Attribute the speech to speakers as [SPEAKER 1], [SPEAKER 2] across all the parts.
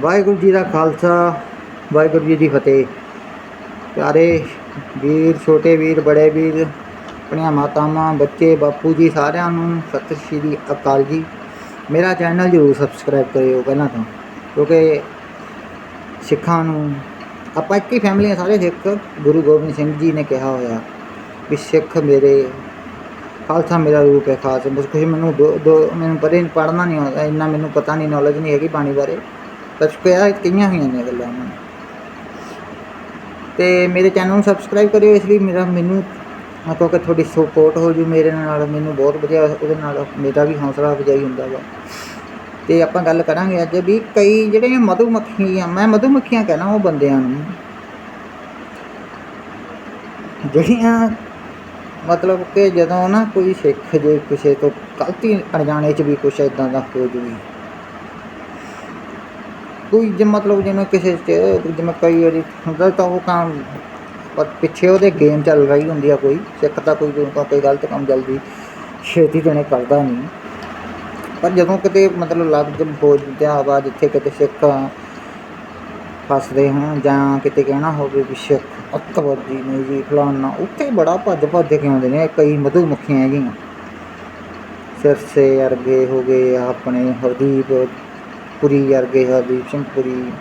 [SPEAKER 1] ਵਾਹਿਗੁਰੂ ਜੀ ਦਾ ਖਾਲਸਾ, ਵਾਹਿਗੁਰੂ ਜੀ ਦੀ ਫਤਿਹ। ਪਿਆਰੇ ਵੀਰ, ਛੋਟੇ ਵੀਰ, ਬੜੇ ਵੀਰ, ਆਪਣੀਆਂ ਮਾਤਾਵਾਂ, ਬੱਚੇ, ਬਾਪੂ ਜੀ, ਸਾਰਿਆਂ ਨੂੰ ਸਤਿ ਸ਼੍ਰੀ ਅਕਾਲ ਜੀ। ਮੇਰਾ ਚੈਨਲ ਜ਼ਰੂਰ ਸਬਸਕ੍ਰਾਈਬ ਕਰਿਓ ਪਹਿਲਾਂ ਤਾਂ, ਕਿਉਂਕਿ ਸਿੱਖਾਂ ਨੂੰ ਆਪਾਂ ਇੱਕ ਹੀ ਫੈਮਿਲੀ ਆ ਸਾਰੇ ਸਿੱਖ। ਗੁਰੂ ਗੋਬਿੰਦ ਸਿੰਘ ਜੀ ਨੇ ਕਿਹਾ ਹੋਇਆ ਵੀ ਸਿੱਖ ਮੇਰੇ, ਖਾਲਸਾ ਮੇਰਾ ਰੂਪ ਹੈ ਖਾਲਸਾ ਬਸ ਕੁਝ ਮੈਨੂੰ ਦੋ ਦੋ, ਮੈਨੂੰ ਪਰੇ ਪੜ੍ਹਨਾ ਨਹੀਂ ਆਉਂਦਾ, ਇੰਨਾ ਮੈਨੂੰ ਪਤਾ ਨਹੀਂ ਨੌਲੇਜ ਨਹੀਂ ਹੈਗੀ ਬਾਣੀ ਬਾਰੇ। ਬਸ ਕਿਹਾ ਕਈਆਂ ਹੋਈਆਂ ਨੇ ਗੱਲਾਂ ਉਹਨਾਂ ਨੇ। ਤੇ ਮੇਰੇ ਚੈਨਲ ਨੂੰ ਸਬਸਕ੍ਰਾਈਬ ਕਰਿਓ ਇਸ ਲਈ ਮੇਰਾ ਮੈਨੂੰ ਹਾਂ, ਕਿਉਂਕਿ ਤੁਹਾਡੀ ਸਪੋਰਟ ਹੋ ਜੂ ਮੇਰੇ ਨਾਲ ਮੈਨੂੰ ਬਹੁਤ ਵਧੀਆ ਉਹਦੇ ਨਾਲ ਮੇਰਾ ਵੀ ਹੌਸਲਾ ਅਫਜ਼ਾਈ ਹੁੰਦਾ ਵਾ। ਤੇ ਆਪਾਂ ਗੱਲ ਕਰਾਂਗੇ ਅੱਜ ਵੀ ਕਈ ਜਿਹੜੇ ਮਧੂ ਮੱਖੀਆਂ ਮੈਂ ਮਧੂ ਮੱਖੀਆਂ ਕਹਿਣਾ ਉਹ ਬੰਦਿਆਂ ਨੂੰ। ਜਿਹੜੀਆਂ ਮਤਲਬ ਕਿ ਜਦੋਂ ਨਾ ਕੋਈ ਸਿੱਖ ਜੇ ਕਿਸੇ ਤੋਂ ਗਲਤੀ ਅਣਜਾਣੇ ਚ ਵੀ ਕੁਛ ਇਦਾਂ ਦਾ ਹੋ ਜੂਗੀ ਕੋਈ ਜੇ ਮਤਲਬ ਜਿਵੇਂ ਕਿਸੇ ਚ ਜਿਵੇਂ ਕਈ ਵਾਰੀ ਹੁੰਦਾ ਤਾਂ ਉਹ ਕੰਮ ਪਰ ਪਿੱਛੇ ਉਹਦੇ ਗੇਮ ਚੱਲ ਰਹੀ ਹੁੰਦੀ ਆ ਕੋਈ, ਸਿੱਖ ਤਾਂ ਕੋਈ ਕੋਈ ਗਲਤ ਕੰਮ ਜਲਦੀ ਛੇਤੀ ਦੇਣੇ ਕਰਦਾ ਨਹੀਂ। ਪਰ ਜਦੋਂ ਕਿਤੇ ਮਤਲਬ ਲੱਗ ਹੋ ਜਾਂਦਾ ਵਾ ਜਿੱਥੇ ਕਿਤੇ ਸਿੱਖ ਫਸਦੇ ਹੋਣ ਜਾਂ ਕਿਤੇ ਕਹਿਣਾ ਹੋਵੇ ਵੀ ਸਿੱਖ ਅੱਤਵਾਦੀ ਨੇ ਜੀ ਫਲਾਨਾ ਉੱਥੇ ਬੜਾ ਭੱਜ ਭੱਜ ਕੇ ਆਉਂਦੇ ਨੇ, ਕਈ ਮਧੂ ਮੱਖੀਆਂ ਹੈਗੀਆਂ। ਸਿਰਸੇ ਅਰਗੇ ਹੋ ਗਏ ਆਪਣੇ ਹਰਦੀਪ ਪੁਰੀ ਵਰਗੇ ਹਰਦੀਪ ਸਿੰਘ ਪੁਰੀ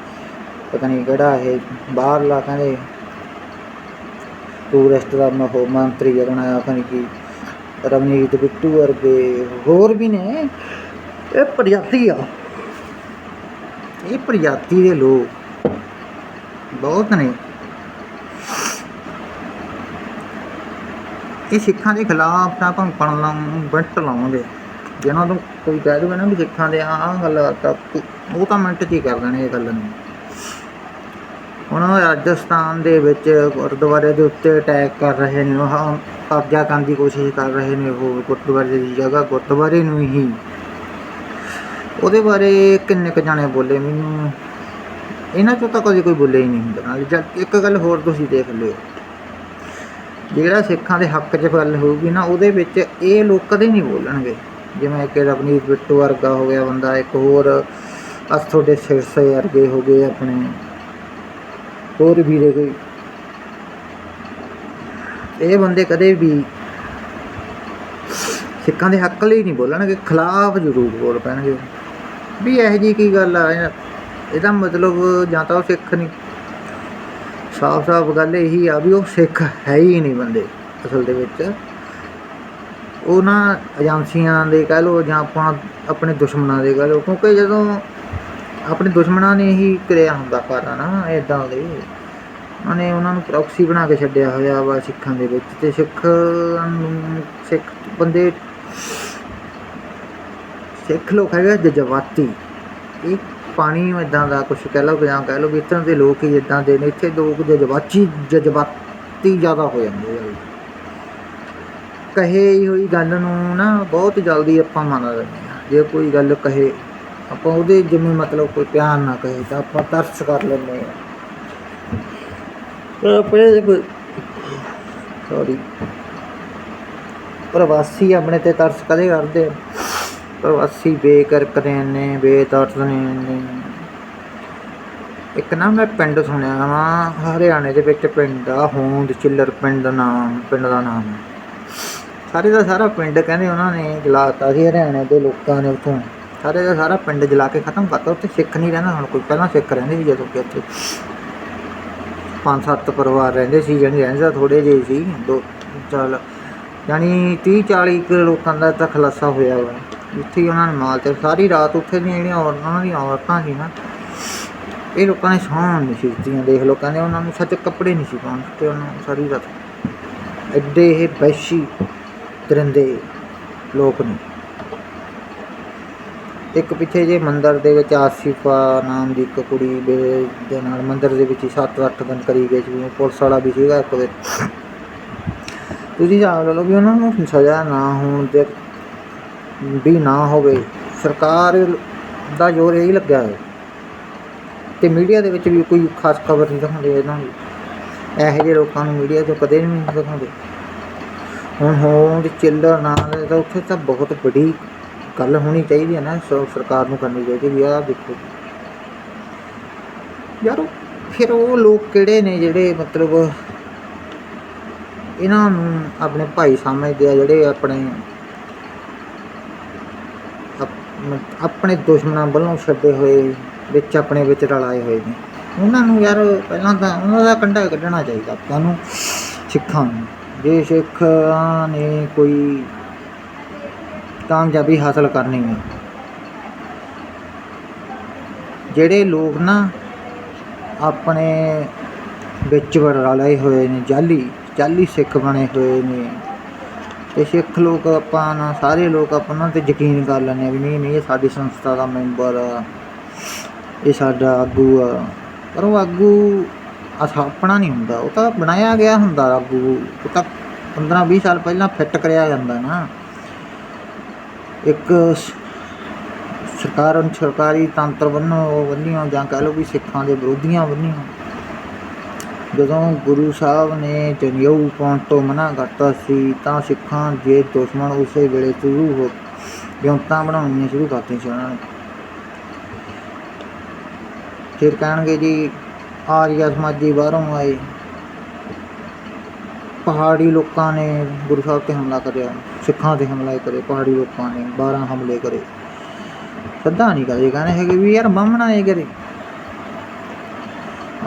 [SPEAKER 1] ਪਤਾ ਨਹੀਂ ਕਿਹੜਾ ਇਹ ਬਾਹਰਲਾ ਕਹਿੰਦੇ। ਟੂਰਿਸਟ ਦਾ ਮਹੋ ਮੰਤਰੀ ਬਣਾਇਆ ਪਤਾ ਨਹੀਂ ਕੀ, ਰਵਨੀਤ ਬਿੱਟੂ ਵਰਗੇ, ਹੋਰ ਵੀ ਨੇ। ਇਹ ਪ੍ਰਜਾਤੀ ਆ। ਇਹ ਪ੍ਰਜਾਤੀ ਦੇ ਲੋਕ ਬਹੁਤ ਨੇ। ਇਹ ਸਿੱਖਾਂ ਦੇ ਖਿਲਾਫ ਤਾਂ ਆਪਾਂ ਪਣ ਬੰਟ ਲਾਵਾਂਗੇ ਜਿਹਨਾਂ ਨੂੰ ਕੋਈ ਕਹਿ ਦੇਵੇ ਨਾ ਵੀ ਸਿੱਖਾਂ ਦੇ ਆਹ ਗੱਲ ਤਾਂ ਉਹ ਤਾਂ ਮਿੰਟ 'ਚ ਹੀ ਕਰ ਦੇਣੇ ਇਹ ਗੱਲ ਨੂੰ। ਹੁਣ ਰਾਜਸਥਾਨ ਦੇ ਵਿੱਚ ਗੁਰਦੁਆਰੇ ਦੇ ਉੱਤੇ ਅਟੈਕ ਕਰ ਰਹੇ ਨੇ, ਉਹ ਕਬਜ਼ਾ ਕਰਨ ਦੀ ਕੋਸ਼ਿਸ਼ ਕਰ ਰਹੇ ਨੇ ਉਹ ਗੁਰਦੁਆਰੇ ਦੀ ਜਗ੍ਹਾ, ਗੁਰਦੁਆਰੇ ਨੂੰ ਹੀ। ਉਹਦੇ ਬਾਰੇ ਕਿੰਨੇ ਕੁ ਜਾਣੇ ਬੋਲੇ ਮੈਨੂੰ? ਇਹਨਾਂ ਚੋਂ ਤਾਂ ਕਦੇ ਕੋਈ ਬੋਲੇ ਹੀ ਨਹੀਂ ਹੁੰਦਾ। ਨਾਲ ਜਦ ਇੱਕ ਗੱਲ ਹੋਰ ਤੁਸੀਂ ਦੇਖ ਲਿਓ। ਜਿਹੜਾ ਸਿੱਖਾਂ ਦੇ ਹੱਕ 'ਚ ਗੱਲ ਹੋਊਗੀ ਨਾ, ਉਹਦੇ ਵਿੱਚ ਇਹ ਲੋਕ ਕਦੇ ਨਹੀਂ ਬੋਲਣਗੇ। ਜਿਵੇਂ ਕਿ ਰਵਨੀਤ ਬਿੱਟੂ ਵਰਗਾ ਹੋ ਗਿਆ ਬੰਦਾ, ਇੱਕ ਹੋਰ ਅਸ ਤੁਹਾਡੇ ਸਿਰਸੇ ਵਰਗੇ ਹੋ ਗਏ ਆਪਣੇ। ਹੋਰ ਵੀਰੇ ਕੋਈ? ਇਹ ਬੰਦੇ ਕਦੇ ਵੀ ਸਿੱਖਾਂ ਦੇ ਹੱਕ ਲਈ ਨਹੀਂ ਬੋਲਣਗੇ, ਖਿਲਾਫ ਜ਼ਰੂਰ ਬੋਲ ਪੈਣਗੇ। ਵੀ ਇਹੋ ਜੀ ਕੀ ਗੱਲ ਆ? ਇਹਦਾ ਮਤਲਬ ਜਾਂ ਤਾਂ ਉਹ ਸਿੱਖ ਨਹੀਂ। ਸਾਫ਼-ਸਾਫ਼ ਗੱਲ ਇਹੀ ਆ ਵੀ ਉਹ ਸਿੱਖ ਹੈ ਹੀ ਨਹੀਂ ਬੰਦੇ, ਅਸਲ ਦੇ ਵਿੱਚ। ਉਹਨਾਂ ਏਜੰਸੀਆਂ ਦੇ ਕਹਿ ਲਓ ਜਾਂ ਆਪਾਂ ਆਪਣੇ ਦੁਸ਼ਮਣਾਂ ਦੇ ਕਹਿ ਲਓ, ਕਿਉਂਕਿ ਜਦੋਂ ਆਪਣੇ ਦੁਸ਼ਮਣਾਂ ਨੇ ਹੀ ਕਰਿਆ ਹੁੰਦਾ ਕਾਰਾ ਨਾ ਇਦਾਂ ਦੇ। ਉਹਨੇ ਉਹਨਾਂ ਨੂੰ ਪ੍ਰੋਕਸੀ ਬਣਾ ਕੇ ਛੱਡਿਆ ਹੋਇਆ ਵਾ ਸਿੱਖਾਂ ਦੇ ਵਿੱਚ ਤੇ ਸਿੱਖ ਨੂੰ ਸਿੱਖ ਬੰਦੇ ਸਿੱਖ ਲੋਕ ਹੈਗੇ ਜਜ਼ਬਾਤੀ। ਇਹ ਪਾਣੀ ਇਦਾਂ ਦਾ ਕੁਝ ਕਹਿ ਲਓ ਜਾਂ ਕਹਿ ਲਓ ਵੀ ਇੱਥੇ ਦੇ ਲੋਕ ਹੀ ਇਦਾਂ ਦੇ ਨੇ, ਇੱਥੇ ਲੋਕ ਜਜ਼ਬਾਤੀ ਜਜ਼ਬਾਤੀ ਜ਼ਿਆਦਾ ਹੋ ਜਾਂਦੇ ਕਹੇ ਹੋਈ ਗੱਲ ਨੂੰ ਨਾ ਬਹੁਤ ਜਲਦੀ ਆਪਾਂ ਮੰਨ ਲੈਂਦੇ ਹਾਂ। ਜੇ ਕੋਈ ਗੱਲ ਕਹੇ, ਆਪਾਂ ਉਹਦੇ ਜਿਵੇਂ ਮਤਲਬ ਕੋਈ ਪਿਆਰ ਨਾ ਕਹੇ ਤਾਂ ਆਪਾਂ ਤਰਸ ਕਰ ਲੈਂਦੇ ਹਾਂ। ਪਰ ਆਪਣੇ ਸੌਰੀ ਪ੍ਰਵਾਸੀ ਆਪਣੇ ਤੇ ਤਰਸ ਕਦੇ ਕਰਦੇ ਪ੍ਰਵਾਸੀ ਬੇਕਰਕ ਨੇ ਬੇਤਰਸ ਨੇ ਇੱਕ ਨਾ ਮੈਂ ਪਿੰਡ ਸੁਣਿਆ ਵਾ, ਹਰਿਆਣੇ ਦੇ ਵਿੱਚ ਪਿੰਡ ਆ, ਹੋਂਦ ਚਿੱਲਰ ਪਿੰਡ ਨਾਮ, ਪਿੰਡ ਦਾ ਨਾਮ। ਸਾਰੇ ਦਾ ਸਾਰਾ ਪਿੰਡ ਕਹਿੰਦੇ ਉਹਨਾਂ ਨੇ ਜਲਾਤਾ ਸੀ, ਹਰਿਆਣੇ ਦੇ ਲੋਕਾਂ ਨੇ ਉੱਥੋਂ। ਸਾਰੇ ਦਾ ਸਾਰਾ ਪਿੰਡ ਜਲਾ ਕੇ ਖਤਮ ਕਰਤਾ, ਉੱਥੇ ਸਿੱਖ ਨਹੀਂ ਰਹਿੰਦਾ ਹੁਣ ਕੋਈ, ਪਹਿਲਾਂ ਸਿੱਖ ਰਹਿੰਦੇ ਸੀ ਜਦੋਂ ਕਿ ਉੱਥੇ। ਪੰਜ ਸੱਤ ਪਰਿਵਾਰ ਰਹਿੰਦੇ ਸੀ, ਜਾਣੀ ਰਹਿੰਦਾ ਥੋੜੇ ਜਿਹੇ ਸੀ, ਦੋ, ਚੱਲ ਯਾਨੀ 30 40 ਕੁ ਲੋਕਾਂ ਦਾ ਤਾਂ ਖਲਾਸਾ ਹੋਇਆ ਵਾ ਉੱਥੇ ਹੀ ਉਹਨਾਂ ਨੇ ਮਾਲ ਤੇ ਸਾਰੀ ਰਾਤ ਉੱਥੇ ਦੀਆਂ ਜਿਹੜੀਆਂ ਔਰਤਾਂ, ਉਹਨਾਂ ਦੀਆਂ ਔਰਤਾਂ ਸੀ ਨਾ, ਇਹ ਲੋਕਾਂ ਨੇ ਸੌਣ ਨਹੀਂ ਸੀ ਦਿੱਤੀਆਂ, ਦੇਖ ਲਓ, ਕਹਿੰਦੇ ਉਹਨਾਂ ਨੂੰ ਸੱਚ ਕੱਪੜੇ ਨਹੀਂ ਸੀ ਪਾਉਣ ਤੇ ਉਹਨਾਂ ਨੂੰ ਸਾਰੀ ਰਾਤ। ਐਡੇ ਇਹ ਬੈਸ਼ੀ ਦਰਿੰਦੇ ਲੋਕ ਨੇ। ਇੱਕ ਪਿੱਛੇ ਜੇ ਮੰਦਰ ਦੇ ਵਿੱਚ ਆਸਿਫਾ ਨਾਮ ਦੀ ਇੱਕ ਕੁੜੀ ਦੇ ਨਾਲ ਮੰਦਰ ਦੇ ਵਿੱਚ 7-8 ਦਿਨ ਕਰੀ ਗਏ ਸੀ ਪੁਲਿਸ ਵਾਲਾ ਵੀ ਸੀਗਾ ਇੱਕ ਦੇ। ਤੁਸੀਂ ਜਾਣ ਲਓ ਵੀ ਉਹਨਾਂ ਨੂੰ ਸਜ਼ਾ ਨਾ ਹੋਣ ਦੇ, ਵੀ ਨਾ ਹੋਵੇ, ਸਰਕਾਰ ਦਾ ਜ਼ੋਰ ਇਹੀ ਲੱਗਿਆ ਹੈ ਤੇ ਮੀਡੀਆ ਦੇ ਵਿੱਚ ਵੀ ਕੋਈ ਖਾਸ ਖਬਰ ਨਹੀਂ ਦਿਖਾਉਂਦੇ ਇਹਨਾਂ ਦੀ ਇਹੋ ਜਿਹੇ ਲੋਕਾਂ ਨੂੰ ਮੀਡੀਆ 'ਚ ਕਦੇ ਨਹੀਂ ਦਿਖਾਉਂਦੇ। ਹੁਣ ਹੋਂਦ ਚਿੱਲਰ ਨਾਲ ਤਾਂ ਉੱਥੇ ਤਾਂ ਬਹੁਤ ਵੱਡੀ ਗੱਲ ਹੋਣੀ ਚਾਹੀਦੀ ਹੈ ਨਾ ਸੋ ਸਰਕਾਰ ਨੂੰ ਕਰਨੀ ਚਾਹੀਦੀ ਵੀ ਆਹ ਦੇਖੋ। ਯਾਰ, ਫਿਰ ਉਹ ਲੋਕ ਕਿਹੜੇ ਨੇ ਜਿਹੜੇ ਮਤਲਬ ਇਹਨਾਂ ਨੂੰ ਆਪਣੇ ਭਾਈ ਸਮਝਦੇ ਆ, ਜਿਹੜੇ ਆਪਣੇ ਆਪਣੇ ਦੁਸ਼ਮਣਾਂ ਵੱਲੋਂ ਛੱਡੇ ਹੋਏ, ਵਿੱਚ ਆਪਣੇ ਵਿੱਚ ਰਲਾਏ ਹੋਏ ਨੇ। ਉਹਨਾਂ ਨੂੰ ਯਾਰ, ਪਹਿਲਾਂ ਤਾਂ ਉਹਨਾਂ ਦਾ ਕੰਡਾ ਕੱਢਣਾ ਚਾਹੀਦਾ ਆਪਾਂ ਨੂੰ, ਸਿੱਖਾਂ ਨੂੰ। ਜੇ ਸਿੱਖਾਂ ਨੇ ਕੋਈ ਕਾਮਯਾਬੀ ਹਾਸਲ ਕਰਨੀ ਹੈ। ਜਿਹੜੇ ਲੋਕ ਨਾ ਆਪਣੇ ਵਿੱਚ ਰਲਾਏ ਹੋਏ ਨੇ, ਜਾਲੀ ਜਾਲੀ ਸਿੱਖ ਬਣੇ ਹੋਏ ਨੇ, ਤੇ ਸਿੱਖ ਲੋਕ ਆਪਾਂ ਨਾ, ਸਾਰੇ ਲੋਕ ਆਪਾਂ ਉਹਨਾਂ ਤੇ ਯਕੀਨ ਕਰ ਲੈਂਦੇ ਆ ਵੀ ਨਹੀਂ ਨਹੀਂ, ਇਹ ਸਾਡੀ ਸੰਸਥਾ ਦਾ ਮੈਂਬਰ ਆ, ਇਹ ਸਾਡਾ ਆਗੂ ਆ। ਪਰ ਉਹ ਆਗੂ ਅਸ ਆਪਣਾ ਨਹੀਂ ਹੁੰਦਾ, ਉਹ ਤਾਂ ਬਣਾਇਆ ਗਿਆ ਹੁੰਦਾ ਆਗੂ, ਉਹ ਤਾਂ 15 20 ਸਾਲ ਪਹਿਲਾਂ ਫਿੱਟ ਕਰਿਆ ਜਾਂਦਾ ਨਾ। ਇੱਕ ਸ- ਸਰਕਾਰੀ ਤੰਤਰ ਵੱਲੋਂ ਵੱਲੋਂ ਜਾਂ ਕਹਿ ਲਓ ਵੀ ਸਿੱਖਾਂ ਦੇ ਵਿਰੋਧੀਆਂ ਵੱਲੋਂ ਜਦੋਂ ਗੁਰੂ ਸਾਹਿਬ ਨੇ ਜਨੇਊ ਪਾਉਣ ਤੋਂ ਮਨਾ ਕਰਤਾ ਸੀ, ਤਾਂ ਸਿੱਖਾਂ ਦੇ ਦੁਸ਼ਮਣ ਉਸੇ ਵੇਲੇ ਸ਼ੁਰੂ ਹੋ ਵਿਉਂਤਾਂ ਬਣਾਉਣੀਆਂ ਸ਼ੁਰੂ ਕਰਤੀਆਂ ਸੀ ਉਹਨਾਂ ਨੇ। ਫਿਰ ਕਹਿਣਗੇ ਜੀ ਆਰੀਆ ਸਮਾਜੀ ਬਾਹਰੋਂ ਆਏ ਪਹਾੜੀ ਲੋਕਾਂ ਨੇ ਗੁਰੂ ਸਾਹਿਬ ਤੇ ਹਮਲਾ ਕਰਿਆ, ਸਿੱਖਾਂ ਤੇ ਹਮਲਾ ਕਰੇ, ਪਹਾੜੀ ਲੋਕਾਂ ਨੇ 12 ਹਮਲੇ ਕਰੇ। ਸੱਦਾ ਨਹੀਂ ਕਰੇ ਕਹਿੰਦੇ ਹੈਗੇ ਵੀ ਯਾਰ ਬਾਹਮਣਾ ਨੇ ਕਰੇ।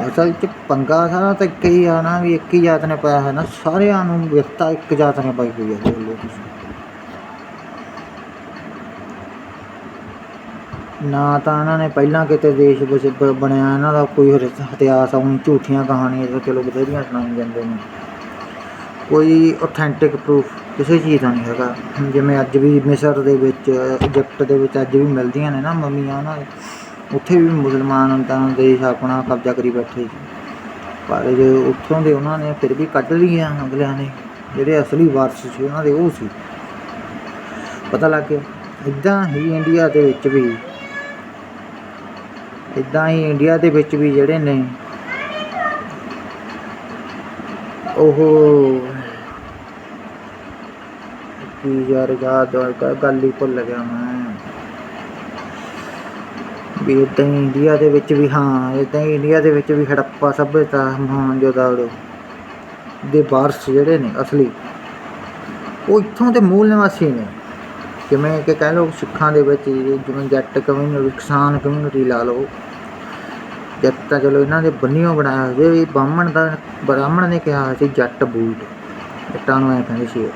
[SPEAKER 1] ਅਸਲ ਚ ਪੰਗਾ ਸਾਰਾ ਤਾਂ ਇੱਕ ਹੀ ਆ ਨਾ ਵੀ ਇੱਕ ਹੀ ਜਾਤ ਨੇ ਪਾਇਆ ਹੈ ਨਾ, ਸਾਰਿਆਂ ਨੂੰ ਵਿਰਤਾ ਇੱਕ ਜਾਤ ਨੇ ਪਾਈ ਹੋਈ ਹੈ ਦੇਖ ਲਓ ਤੁਸੀਂ ਨਾ ਤਾਂ ਇਹਨਾਂ ਨੇ ਪਹਿਲਾਂ ਕਿਤੇ ਦੇਸ਼ ਵਿੱਚ ਬਣਿਆ ਇਹਨਾਂ ਦਾ ਕੋਈ ਇਤਿਹਾਸ ਆ ਹੁਣ ਝੂਠੀਆਂ ਕਹਾਣੀਆਂ ਤਾਂ ਚਲੋ ਬਥੇਰੀਆਂ ਸੁਣਾਈ ਜਾਂਦੇ ਨੇ। ਕੋਈ ਓਥੈਂਟਿਕ ਪਰੂਫ ਕਿਸੇ ਚੀਜ਼ ਦਾ ਨਹੀਂ ਹੈਗਾ। ਜਿਵੇਂ ਅੱਜ ਵੀ ਮਿਸਰ ਦੇ ਵਿੱਚ, ਇਜਿਪਟ ਦੇ ਵਿੱਚ ਅੱਜ ਵੀ ਮਿਲਦੀਆਂ ਨੇ ਨਾ ਮਮੀਆਂ ਉਹਨਾਂ ਦੇ। ਉੱਥੇ ਵੀ ਮੁਸਲਮਾਨ ਤਾਂ ਦੇਸ਼ ਆਪਣਾ ਕਬਜ਼ਾ ਕਰੀ ਬੈਠੇ ਸੀ। ਪਰ ਜੇ ਉੱਥੋਂ ਦੇ ਉਹਨਾਂ ਨੇ ਫਿਰ ਵੀ ਕੱਢ ਲਈਆਂ ਅਗਲਿਆਂ ਨੇ। ਜਿਹੜੇ ਅਸਲੀ ਵਾਰਸ ਸੀ ਉਹਨਾਂ ਦੇ ਉਹ ਸੀ। ਪਤਾ ਲੱਗ ਗਿਆ। ਇਦਾਂ ਹੀ ਇੰਡੀਆ ਦੇ ਵਿੱਚ ਵੀ ਇਦਾਂ ਹੀ ਇੰਡੀਆ ਦੇ ਵਿੱਚ ਵੀ ਜਿਹੜੇ ਨੇ, ਉਹ ਕੀ ਯਾਰ ਯਾਦ ਆ ਗੱਲ ਹੀ ਭੁੱਲ ਗਿਆ ਮੈਂ। ਵੀ ਇਦਾਂ ਹੀ ਇੰਡੀਆ ਦੇ ਵਿੱਚ ਵੀ ਹਾਂ ਇਦਾਂ ਹੀ ਇੰਡੀਆ ਦੇ ਵਿੱਚ ਵੀ ਹੜੱਪਾ ਸਭਿਅਤਾ ਮਹਾਂਜੋਦਾੜੋ ਦੇ ਵਾਰਸ ਜਿਹੜੇ ਨੇ ਅਸਲੀ, ਉਹ ਇੱਥੋਂ ਦੇ ਮੂਲ ਨਿਵਾਸੀ ਨੇ। ਜਿਵੇਂ ਕਿ ਕਹਿ ਲਓ ਸਿੱਖਾਂ ਦੇ ਵਿੱਚ ਜਿਵੇਂ ਜੱਟ ਕਮਿਊਨਿਟੀ ਕਿਸਾਨ ਕਮਿਊਨਿਟੀ ਲਾ ਲਓ। ਜੱਟ ਤਾਂ ਚਲੋ ਇਹਨਾਂ ਦੇ ਬੰਨਿਓ ਬਣਾਇਆ ਹੋਇਆ ਵੀ ਬਾਹਮਣ ਦਾ, ਬ੍ਰਾਹਮਣ ਨੇ ਕਿਹਾ ਸੀ ਜੱਟ ਬੂਟ। ਜੱਟਾਂ ਨੂੰ ਐ ਕਹਿੰਦੇ ਸੀ ਉਹ।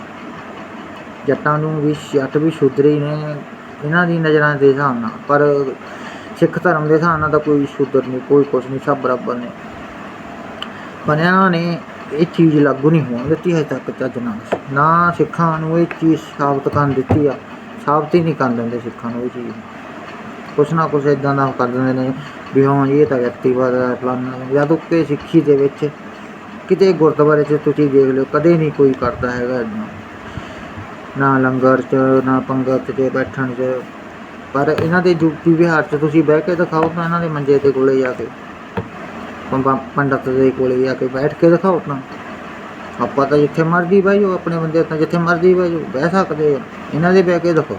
[SPEAKER 1] ਜੱਟਾਂ ਨੂੰ ਵੀ ਜੱਟ ਵੀ ਸ਼ੂਦਰੀ ਨੇ, ਇਹਨਾਂ ਦੀ ਨਜ਼ਰਾਂ ਦੇ ਹਿਸਾਬ ਨਾਲ। ਪਰ ਸਿੱਖ ਧਰਮ ਦੇ ਹਿਸਾਬ ਨਾਲ ਤਾਂ ਕੋਈ ਸ਼ੂਦਰ ਨਹੀਂ, ਕੋਈ ਕੁਛ ਨਹੀਂ, ਸਭ ਬਰਾਬਰ ਨੇ। ਪਰ ਇਹਨਾਂ ਨੇ, ਇਹ ਚੀਜ਼ ਲਾਗੂ ਨਹੀਂ ਹੋਣ ਦਿੱਤੀ ਹੈ ਤੱਕ ਚੱਜ ਨਾਲ। ਨਾ ਸਿੱਖਾਂ ਨੂੰ ਇਹ ਚੀਜ਼ ਸਾਬਤ ਕਰਨ ਦਿੱਤੀ ਆ। ਸਾਬਤ ਹੀ ਨਹੀਂ ਕਰਨ ਦਿੰਦੇ ਸਿੱਖਾਂ ਨੂੰ ਇਹ ਚੀਜ਼। ਕੁਛ ਨਾ ਕੁਛ ਇਦਾਂ ਦਾ ਕਰ ਦਿੰਦੇ ਨੇ ਵੀ ਹਾਂ, ਇਹ ਤਾਂ ਵਿਅਕਤੀਵਾਦ ਹੈ ਫਲਾਨਾ ਜਦੋਂ ਕਿ ਸਿੱਖੀ ਦੇ ਵਿੱਚ ਕਿਤੇ ਗੁਰਦੁਆਰੇ 'ਚ ਤੁਸੀਂ ਦੇਖ ਲਿਓ, ਕਦੇ ਨਹੀਂ ਕੋਈ ਕਰਦਾ ਹੈਗਾ ਏਦਾਂ। ਨਾ ਲੰਗਰ 'ਚ, ਨਾ ਪੰਗਤ 'ਚ, ਬੈਠਣ 'ਚ। ਪਰ ਇਹਨਾਂ ਦੇ ਯੂਪੀ ਵਿਹਾਰ 'ਚ ਤੁਸੀਂ ਬਹਿ ਕੇ ਦਿਖਾਓ ਤਾਂ ਇਹਨਾਂ ਦੇ ਮੰਜੇ ਦੇ ਕੋਲੇ ਜਾ ਕੇ, ਪੰਬਾ- ਪੰਡਤ ਦੇ ਕੋਲੇ ਜਾ ਕੇ ਬੈਠ ਕੇ ਦਿਖਾਓ ਤਾਂ। ਆਪਾਂ ਤਾਂ ਜਿੱਥੇ ਮਰਜ਼ੀ ਬਹਿ ਜਾਓ, ਆਪਣੇ ਬੰਦੇ ਤਾਂ ਜਿੱਥੇ ਮਰਜ਼ੀ ਬਹਿ ਜਾਓ, ਬਹਿ ਸਕਦੇ ਆ। ਇਹਨਾਂ ਦੇ ਬਹਿ ਕੇ ਦਿਖਾਓ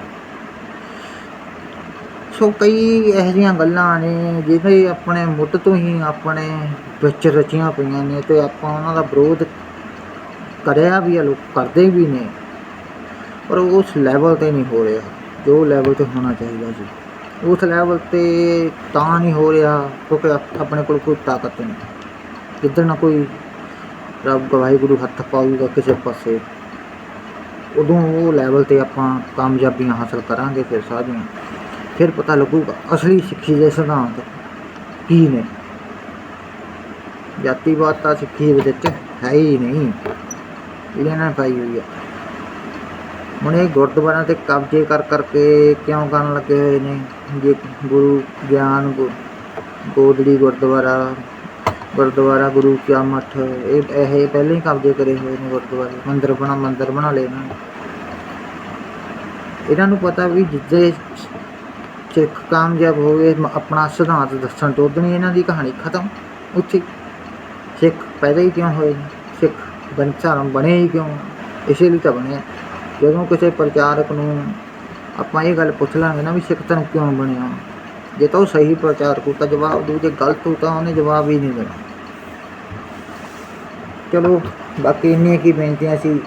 [SPEAKER 1] ਸੋ ਕਈ ਇਹੋ ਜਿਹੀਆਂ ਗੱਲਾਂ ਨੇ ਜਿਹੜੇ ਆਪਣੇ ਮੁੱਢ ਤੋਂ ਹੀ ਆਪਣੇ ਵਿੱਚ ਰਚੀਆਂ ਪਈਆਂ ਨੇ ਤੇ ਆਪਾਂ ਉਹਨਾਂ ਦਾ ਵਿਰੋਧ ਕਰਿਆ ਵੀ ਆ, ਲੋਕ ਕਰਦੇ ਵੀ ਨੇ। ਪਰ ਉਸ ਲੈਵਲ ਤੇ ਨਹੀਂ ਹੋ ਰਿਹਾ। ਜੋ ਲੈਵਲ ਤੇ ਹੋਣਾ ਚਾਹੀਦਾ ਸੀ ਉਸ ਲੈਵਲ ਤੇ ਤਾਂ ਨਹੀਂ ਹੋ ਰਿਹਾ ਕਿਉਂਕਿ ਆਪਣੇ ਕੋਲ ਕੋਈ ਤਾਕਤ ਨਹੀਂ। ਜਿੱਦਣ ਨਾ ਕੋਈ ਰੱਬ ਵਾਹਿਗੁਰੂ ਹੱਥ ਪਾਊਗਾ ਕਿਸੇ ਪਾਸੇ। ਉਦੋਂ ਉਹ ਲੈਵਲ ਤੇ ਆਪਾਂ ਕਾਮਯਾਬੀਆਂ ਹਾਸਲ ਕਰਾਂਗੇ, ਫਿਰ ਸਾਰੀਆਂ। ਫਿਰ ਪਤਾ ਲੱਗੂਗਾ ਅਸਲੀ ਸਿੱਖੀ ਦੇ ਸਿਧਾਂਤ ਕੀ ਨੇ। ਜਾਤੀਵਾਦ ਤਾਂ ਸਿੱਖੀ ਵਿੱਚ ਹੈ ਹੀ ਨਹੀਂ। ਇਹਨਾਂ ਨੇ ਪਾਈ ਹੋਈ ਹੈ ਹੁਣ ਇਹ ਗੁਰਦੁਆਰਿਆਂ ਤੇ ਕਬਜ਼ੇ ਕਰ ਕਰਕੇ ਕਿਉਂ ਕਰਨ ਲੱਗੇ ਹੋਏ ਨੇ? ਜੇ ਗੁਰੂ ਗਿਆਨ ਗੁ- ਗੋਦੜੀ ਗੁਰਦੁਆਰਾ ਗੁਰਦੁਆਰਾ ਗੁਰੂ ਕਿਆ ਮੱਠ। ਇਹ ਇਹ ਪਹਿਲਾਂ ਹੀ ਕਬਜ਼ੇ ਕਰੇ ਹੋਏ ਨੇ ਗੁਰਦੁਆਰੇ। ਮੰਦਿਰ ਬਣਾ ਮੰਦਿਰ ਬਣਾ ਲਏ ਇਹਨਾਂ ਨੇ। ਇਹਨਾਂ ਨੂੰ ਪਤਾ ਵੀ ਜਿੱਦੇ ਸਿੱਖ ਕਾਮਯਾਬ ਹੋ ਗਏ ਆਪਣਾ ਸਿਧਾਂਤ ਦੱਸਣ ਤੋਂ ਉਦਣੀ ਇਹਨਾਂ ਦੀ ਕਹਾਣੀ ਖਤਮ। ਉੱਥੇ ਸਿੱਖ ਪੈਦਾ ਹੀ ਕਿਉਂ ਹੋਏ ਸਿੱਖ ਬਣ, ਧਰਮ ਬਣੇ ਹੀ ਕਿਉਂ? ਇਸੇ ਲਈ ਤਾਂ ਬਣੇ ਆ। ਜਦੋਂ ਕਿਸੇ ਪ੍ਰਚਾਰਕ ਨੂੰ ਆਪਾਂ ਇਹ ਗੱਲ ਪੁੱਛ ਲਾਂਗੇ ਨਾ ਵੀ ਸਿੱਖ ਧਰਮ ਕਿਉਂ ਬਣਿਆ? ਜੇ ਤਾਂ ਉਹ ਸਹੀ ਪ੍ਰਚਾਰ ਕਰੂ ਤਾਂ ਜਵਾਬ ਦੂ, ਜੇ ਗਲਤ ਹੋ ਤਾਂ ਉਹਨੇ ਜਵਾਬ ਹੀ ਨਹੀਂ ਦੇਣਾ। ਚਲੋ, ਬਾਕੀ ਇੰਨੀਆਂ ਕੀ ਬੇਨਤੀਆਂ ਸੀ।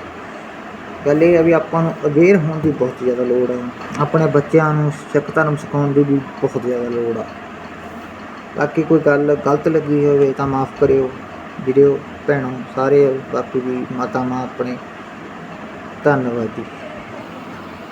[SPEAKER 1] ਗੱਲ ਇਹ ਆ ਵੀ ਆਪਾਂ ਨੂੰ ਅਵੇਅਰ ਹੋਣ ਦੀ ਬਹੁਤ ਜ਼ਿਆਦਾ ਲੋੜ ਹੈ ਆਪਣੇ ਬੱਚਿਆਂ ਨੂੰ ਸਿੱਖ ਧਰਮ ਸਿਖਾਉਣ ਦੀ ਵੀ ਬਹੁਤ ਜ਼ਿਆਦਾ ਲੋੜ ਆ। ਬਾਕੀ ਕੋਈ ਗੱਲ ਗਲਤ ਲੱਗੀ ਹੋਵੇ ਤਾਂ ਮਾਫ ਕਰਿਓ ਵੀਡੀਓ ਭੈਣੋ, ਸਾਰੇ, ਬਾਕੀ ਵੀ ਮਾਤਾਵਾਂ ਆਪਣੇ। ਧੰਨਵਾਦ ਜੀ।